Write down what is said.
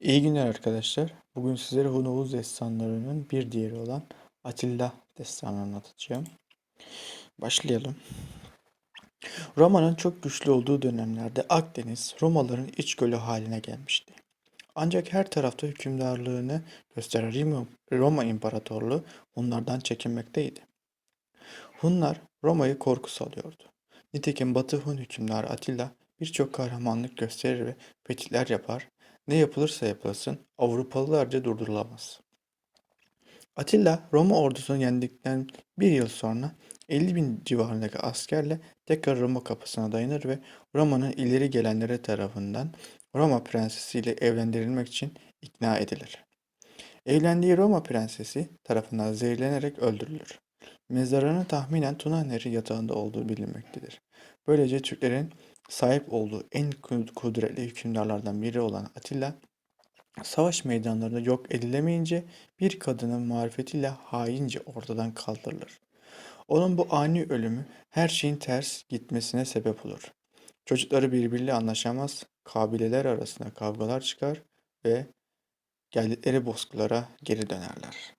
İyi günler arkadaşlar. Bugün sizlere Hunavuz destanlarının bir diğeri olan Atilla destanını anlatacağım. Başlayalım. Roma'nın çok güçlü olduğu dönemlerde Akdeniz Romalıların iç gölü haline gelmişti. Ancak her tarafta hükümdarlığını gösteren Roma İmparatorluğu Hunlardan çekinmekteydi. Hunlar Roma'yı korku salıyordu. Nitekim Batı Hun hükümdarı Atilla birçok kahramanlık gösterir ve fetihler yapar. Ne yapılırsa yapılsın Avrupalılarca durdurulamaz. Atilla Roma ordusunu yendikten bir yıl sonra 50 bin civarındaki askerle tekrar Roma kapısına dayanır ve Roma'nın ileri gelenleri tarafından Roma prensesiyle evlendirilmek için ikna edilir. Evlendiği Roma prensesi tarafından zehirlenerek öldürülür. Mezarının tahminen Tuna Nehri yatağında olduğu bilinmektedir. Böylece Türklerin sahip olduğu en ku- kudretli hükümdarlardan biri olan Atilla, savaş meydanlarında yok edilemeyince bir kadının marifetiyle haince ortadan kaldırılır. Onun bu ani ölümü her şeyin ters gitmesine sebep olur. Çocukları birbiriyle anlaşamaz, kabileler arasında kavgalar çıkar ve geldikleri bozkırlara geri dönerler.